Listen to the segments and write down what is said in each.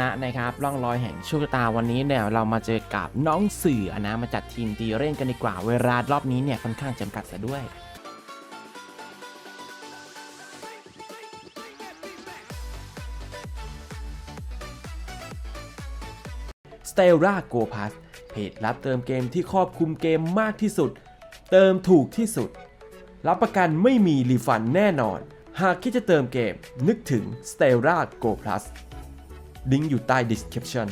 ณะนะครับร่องรอยแห่งโชคชะตาวันนี้เนี่ยเรามาเจอกับน้องเสือนะมาจัดทีมตีเล่นกันดีกว่าเวลารอบนี้เนี่ยค่อนข้างจำกัดซะด้วย s t e l l a Go Pass เพจรับเติมเกมที่ครอบคลุมเกมมากที่สุด เติมถูกที่สุด รับประกันไม่มีรีฟันแน่นอน หากคิดจะเติมเกมนึกถึง s t e l l a Go Plus ลิงก์อยู่ใต้ description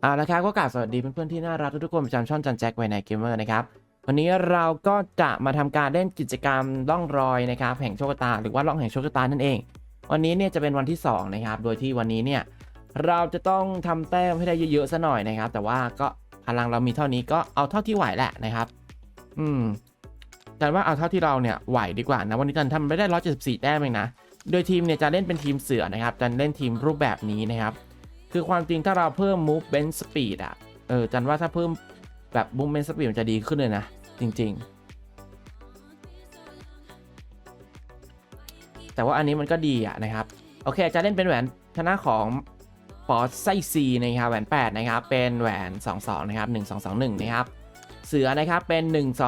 เอาละครับก็กราบสวัสดีเพื่อนๆที่น่ารักทุกๆคนประจำช่องจันแจ็คไวไนเกมเมอร์นะครับวันนี้เราก็จะมาทำการเล่นกิจกรรมล่องรอยนะครับแห่งโชคชะตา หรือว่าล่องแห่งโชคชะตานั่นเอง วันนี้เนี่ยจะเป็นวันที่2นะครับโดยที่วันนี้เนี่ยเราจะต้องทำแต้มให้ได้เยอะๆซะหน่อยนะครับ แต่ว่าก็พลังเรามีเท่านี้ก็เอาเท่าที่ไหวแหละนะครับ อืมจันว่าเอาเท่าที่เราเนี่ยไหวดีกว่านะวันนี้จันทำไปได้174แต้มเองนะ โดยทีมเนี่ยจะเล่นเป็นทีมเสือนะครับ จันเล่นทีมรูปแบบนี้นะครับ คือความจริงถ้าเราเพิ่ม movement speed อะเออ จันว่าถ้าเพิ่มแบบ movement speed มันจะดีขึ้นเลยนะ จริง ๆ แต่ว่าอันนี้มันก็ดีอะนะครับ โอเคจะเล่นเป็นแหวนชนะของปอไส้ซีนะครับแหวน8นะครับ เป็นแหวน 22 นะครับ 1221 นะครับ เสือนะครับ เป็น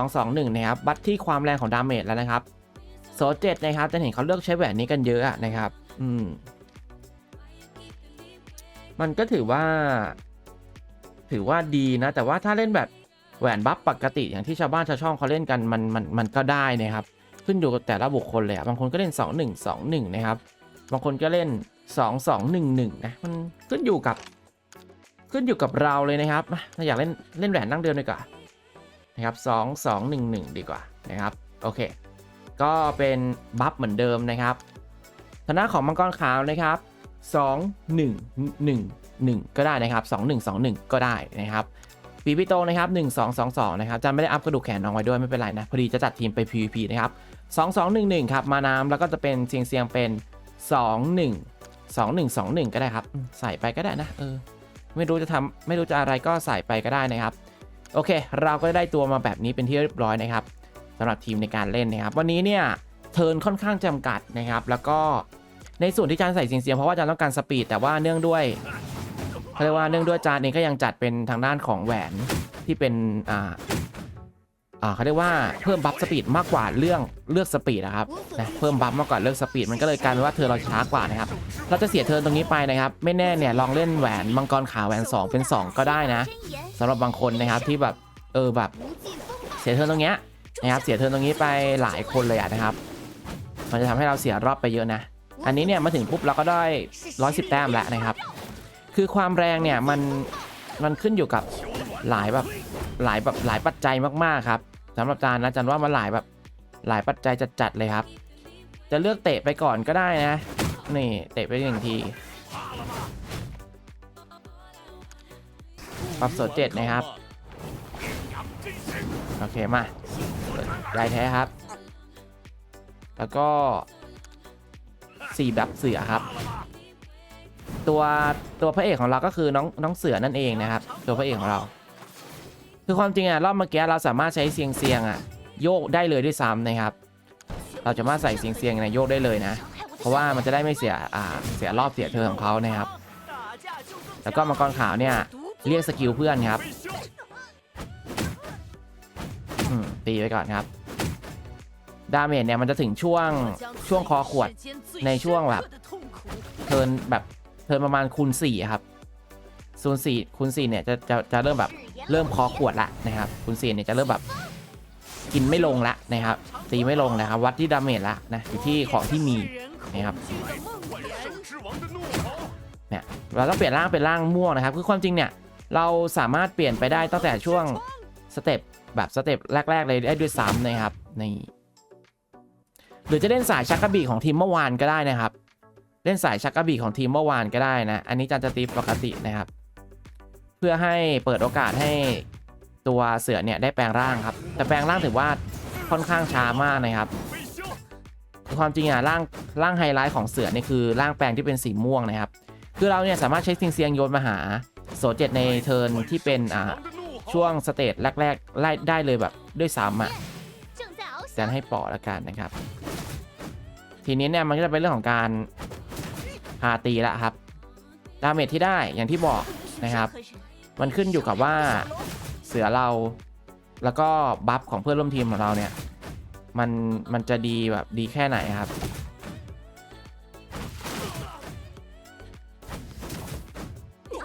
1221 นะครับ บัตที่ความแรงของดาเมจแล้วนะครับ โซเจ็ดนะครับจะเห็นเขาเลือกใช้แหวนนี้กันเยอะนะครับ อืม มันก็ถือว่า ถือว่าดีนะ แต่ว่าถ้าเล่นแบบแหวนบัฟปกติอย่างที่ชาวบ้านชาวช่องเขาเล่นกันมันมันมันก็ได้นะครับ ขึ้นอยู่กับแต่ละบุคคลเลยอะบางคนก็เล่น 2 1 2 1 นะครับ บางคนก็เล่น 2 2 1 1 นะมันขึ้นอยู่กับ ขึ้นอยู่กับเราเลยนะครับถ้าอยากเล่นเล่นแหวนนั่งเดิมดีกว่านะครับ 2 2 1 1 ดีกว่านะครับ โอเค ก็เป็นบัฟเหมือนเดิมนะครับชนะของมังกรขาวนะครับ 2 1 1 1 ก็ได้นะครับ 2 1 2 1 ก็ได้นะครับปีพิโตนะครับ 1 2 2 2 นะครับจะไม่ได้อัพกระดูกแขนน้องไว้ด้วยไม่เป็นไรนะ พอดีจะจัดทีมไป PVP นะครับ 2 2 1 1 ครับ มาน้ำแล้วก็จะเป็นเสียงเสียงเป็น 2 1 2 1 2 1 ก็ได้ครับ ใส่ไปก็ได้นะเออไม่รู้จะทำไม่รู้จะอะไรก็ใส่ไปก็ได้นะครับ โอเค เราก็ได้ตัวมาแบบนี้เป็นที่เรียบร้อยนะครับ สำหรับทีมในการเล่นนะครับ วันนี้เนี่ยเทิร์นค่อนข้างจำกัดนะครับ แล้วก็ในส่วนที่จานใส่เสียงเสียงเพราะว่าจานต้องการสปีดแต่ว่าเนื่องด้วยเขาเรียกว่าเนื่องด้วยจานเองก็ยังจัดเป็นทางด้านของแหวนที่เป็นอ่าอ่าเขาเรียกว่าเพิ่มบัฟสปีดมากกว่าเรื่องเลือกสปีดนะครับนะเพิ่มบัฟมากกว่าเลือกสปีดมันก็เลยกลายเป็นว่าเธอเราช้ากว่านะครับ เราจะเสียเทิร์นตรงนี้ไปนะครับ ไม่แน่เนี่ยลองเล่นแหวนมังกรขาวแหวน 2 เป็น 2 ก็ได้นะสำหรับบางคนนะครับที่แบบเออแบบเสียเทิร์นตรงเนี้ย นะครับเสียเทินตรงนี้ไปหลายคนเลยอะนะครับ มันจะทำให้เราเสียรอบไปเยอะนะ อันนี้เนี่ยมาถึงปุ๊บเราก็ได้110แต้มแล้วนะครับ คือความแรงเนี่ยมันมันขึ้นอยู่กับหลายแบบหลายแบบหลายปัจจัยมากๆครับสำหรับจานนะจันว่ามันหลายแบบหลายปัจจัยจัดๆเลยครับ จะเลือกเตะไปก่อนก็ได้นะ นี่เตะไปหนึ่งทีปรับโซเจ็ดนะครับ โอเคมา ลายแท้ครับ แล้วก็สี่แบบเสือครับ ตัวตัวพระเอกของเราก็คือน้องน้องเสือนั่นเองนะครับ ตัวพระเอกของเรา คือความจริงอะรอบเมื่อกี้เราสามารถใช้เสียงเสียงอะโยกได้เลยด้วยซ้ำนะครับ เราจะมาใส่เสียงเสียงในโยกได้เลยนะ เพราะว่ามันจะได้ไม่เสียอ่าเสียรอบเสียเธอของเขานะครับ แล้วก็มังกรขาวเนี่ยเรียกสกิลเพื่อนครับตีไปก่อนครับ ดาเมจเนี่ยมันจะถึงช่วงช่วงคอขวดในช่วงแบบเทินแบบเทินประมาณคูณ4ครับคูณ4คูณ4เนี่ยจะจะจะเริ่มแบบเริ่มคอขวดละนะครับคูณ4เนี่ยจะเริ่มแบบกินไม่ลงละนะครับตีไม่ลงนะครับ วัดที่ดาเมจละนะอยู่ที่ของที่มีนะครับเนี่ยเราต้องเปลี่ยนร่างเป็นร่างม่วงนะครับ คือความจริงเนี่ยเราสามารถเปลี่ยนไปได้ตั้งแต่ช่วงสเต็ปแบบสเต็ปแรก ๆ เลยได้ด้วยซ้ำนะครับนี่ หรือจะเล่นสายชักกระบี่ของทีมเมื่อวานก็ได้นะครับ เล่นสายชักกระบี่ของทีมเมื่อวานก็ได้นะ อันนี้จันจะตีปกตินะครับ เพื่อให้เปิดโอกาสให้ตัวเสือเนี่ยได้แปลงร่างครับ แต่แปลงร่างถือว่าค่อนข้างช้ามากนะครับ ความจริงอะร่างร่างไฮไลท์ของเสือเนี่ยคือร่างแปลงที่เป็นสีม่วงนะครับ คือเราเนี่ยสามารถใช้สียงเสียงโยนมาหาโซเจ็ดในเทิร์นที่เป็นอ่าช่วงสเตจแรกๆไล่ได้เลยแบบด้วยซ้ำอะจะให้ปอละกันนะครับ ทีนี้เนี่ยมันก็จะเป็นเรื่องของการพาตีละครับ ดาเมจที่ได้อย่างที่บอกนะครับ มันขึ้นอยู่กับว่าเสือเราแล้วก็บัฟของเพื่อนร่วมทีมของเราเนี่ย มันมันจะดีแบบดีแค่ไหนครับ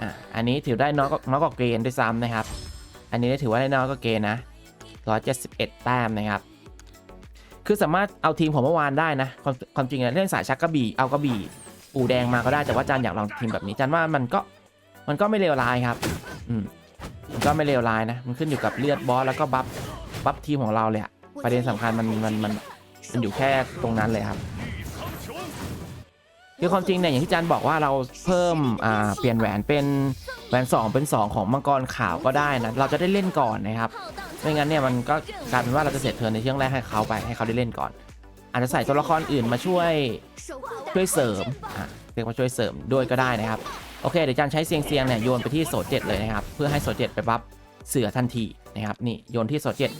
อะอันนี้ถือได้น้อยกว่าน้อยกว่าเกณฑ์ด้วยซ้ำนะครับ อันนี้ถือว่าได้น้อยกว่าเกณฑ์นะ171แต้มนะครับ คือสามารถเอาทีมของเมื่อวานได้นะความความจริงอะเล่นสายชักกระบี่เอากระบี่ปูแดงมาก็ได้แต่ว่าจันอยากลองทีมแบบนี้จันว่ามันก็มันก็ไม่เลวร้ายครับ อืมมันก็ไม่เลวร้ายนะ มันขึ้นอยู่กับเลือดบอสแล้วก็บัฟบัฟทีมของเราเลยอะประเด็นสำคัญมันมันมันมันอยู่แค่ตรงนั้นเลยครับ คือความจริงเนี่ยอย่างที่จันบอกว่าเราเพิ่มอ่าเปลี่ยนแหวนเป็นแหวน2เป็น 2 ของมังกรขาวก็ได้นะเราจะได้เล่นก่อนนะครับไม่งั้นเนี่ยมันก็กลายเป็นว่าเราจะเสียเทิร์นในช่วงแรกให้เขาไปให้เขาได้เล่นก่อน อาจจะใส่ตัวละครอื่นมาช่วยช่วยเสริมเรียกว่าช่วยเสริมด้วยก็ได้นะครับโอเคเดี๋ยวจันใช้เซียงเซียงเนี่ยโยนไปที่โสดเจ็ดเลยนะครับเพื่อให้โสดเจ็ดไปบัฟเสือทันทีนะครับนี่โยนที่โสดเจ็ด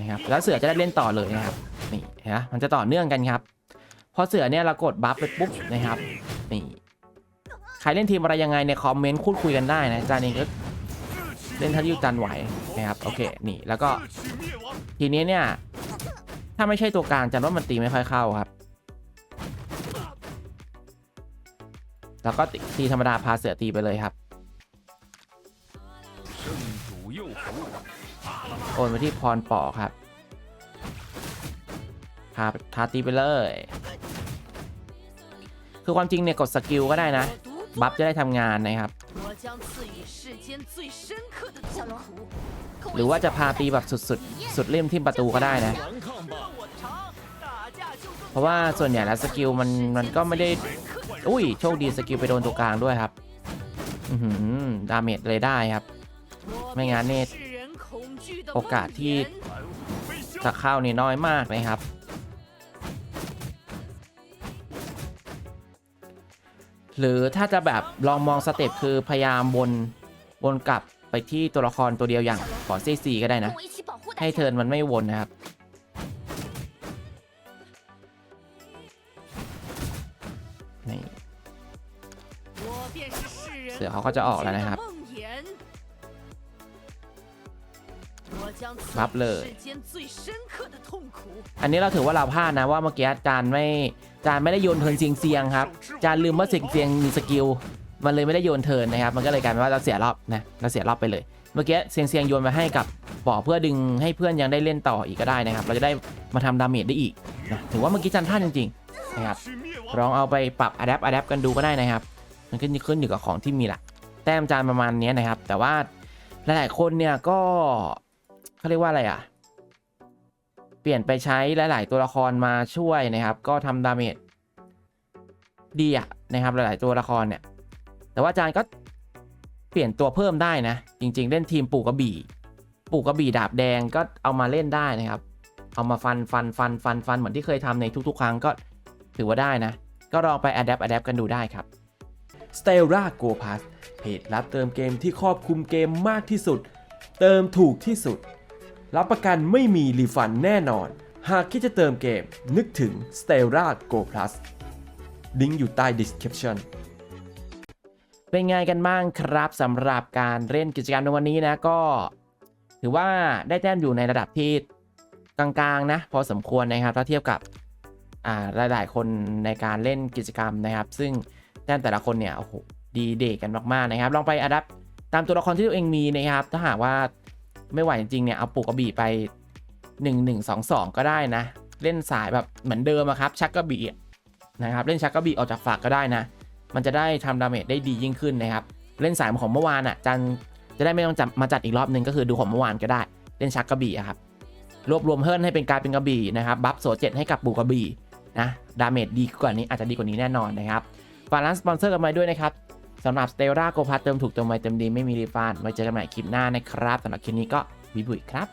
นะครับแล้วเสือจะได้เล่นต่อเลยนะครับนี่นไหมมันจะต่อเนื่องกันครับ พอเสือเนี่ยเรากดบัฟไปปุ๊บนะครับนี่ใครเล่นทีมอะไรยังไงในคอมเมนต์คุยคุยกันได้นะจานเองก็เล่นทัายุจันไหวนะครับโอเคนี่แล้วก็ทีนี้เนี่ยถ้าไม่ใช่ตัวกลางจันว่ามันตีไม่ค่อยเข้าครับแล้วก็ตีธรรมดาพาเสือตีไปเลยครับโอนไปที่พรปอครับพาทาตีไปเลย คือความจริงเนี่ยกดสกิลก็ได้นะ บัฟจะได้ทำงานนะครับ หรือว่าจะพาตีแบบสุดสุดสุดเล่มที่ประตูก็ได้นะ เพราะว่าส่วนใหญ่แล้วสกิลมันมันก็ไม่ได้ อุ้ยโชคดีสกิลไปโดนตัวกลางด้วยครับ อืมดาเมจเลยได้ครับ ไม่งั้นเนี่ยโอกาสที่จะเข้านี่น้อยมากนะครับ หรือถ้าจะแบบลองมองสเต็ปคือพยายามวนวนกลับไปที่ตัวละครตัวเดียวอย่างขอซีซีก็ได้นะ ให้เทินมันไม่วนนะครับ นี่เสือเขาก็จะออกแล้วนะครับ บัฟเลย อันนี้เราถือว่าเราพลาดนะว่าเมื่อกี้จานไม่จานไม่ได้โยนเทินเสียงเซียงครับ จานลืมว่าเสียงเซียงมีสกิลมันเลยไม่ได้โยนเทินนะครับ มันก็เลยกลายเป็นว่าเราเสียรอบนะเราเสียรอบไปเลย เมื่อกี้เสียงเสียงโยนมาให้กับบ่อเพื่อดึงให้เพื่อนยังได้เล่นต่ออีกก็ได้นะครับ เราจะได้มาทำดาเมจได้อีกนะถือว่าเมื่อกี้จันพลาดจริงๆนะครับลองเอาไปปรับอะแดปอะแดปกันดูก็ได้นะครับ มันขึ้นขึ้นอยู่กับของที่มีแหละแต้มจานประมาณนี้นะครับ แต่ว่าหลายๆคนเนี่ยก็ เขาเรียกว่าอะไรอะ เปลี่ยนไปใช้หลาย ๆ ตัวละครมาช่วยนะครับ ก็ทำดาเมจดีอะนะครับหลาย ๆ ตัวละครเนี่ย แต่ว่าจานก็เปลี่ยนตัวเพิ่มได้นะ จริง ๆ เล่นทีมปู่กระบี่ ปู่กระบี่ดาบแดงก็เอามาเล่นได้นะครับ เอามาฟันฟันฟันฟันฟันเหมือนที่เคยทำในทุก ๆ ครั้งก็ถือว่าได้นะ ก็ลองไป adapt adapt กันดูได้ครับ s t e l l a Go Pass เพจรับเติมเกมที่ครอบคลุมเกมมากที่สุด เติมถูกที่สุด รับประกันไม่มีรีฟันแน่นอน หากคิดจะเติมเกมนึกถึง s t e l l a Go Plus ลิงก์อยู่ใต้ description เป็นไงกันบ้างครับสำหรับการเล่นกิจกรรมในวันนี้นะก็ ถือว่าได้แต้มอยู่ในระดับที่กลางๆนะ พอสมควรนะครับถ้าเทียบกับอ่าหลายๆคนในการเล่นกิจกรรมนะครับ ซึ่งแต้มแต่ละคนเนี่ยโอ้โหดีเด็กกันมากๆนะครับ ลองไปอัดับตามตัวละครที่ตัวเองมีนะครับ ถ้าหากว่า ไม่ไหวจริงๆเนี่ย เอาปูกกระบี่ไป 1 1 2 2 ก็ได้นะ เล่นสายแบบเหมือนเดิมอะครับ ชักกระบี่นะครับ เล่นชักกระบี่ออกจากฝากก็ได้นะ มันจะได้ทำดาเมจได้ดียิ่งขึ้นนะครับ เล่นสายของเมื่อวานอะจันจะได้ไม่ต้องจับมาจัดอีกรอบนึงก็คือดูของเมื่อวานก็ได้ เล่นชักกระบี่ครับ รวบรวมเพิ่มให้เป็นกลายเป็นกระบี่นะครับ บัฟโซเจ็ดให้กับบูกระบี่นะ ดาเมจดีกว่านี้อาจจะดีกว่านี้แน่นอนนะครับ ฝากร้านสปอนเซอร์กันมาด้วยนะครับ สำหรับสเตลราโกพาเติมถูกเติมไวเติมดีไม่มีรีฟันไว้เจอกันใหม่คลิปหน้านะครับสำหรับคลิปนี้ก็บิบุยครับ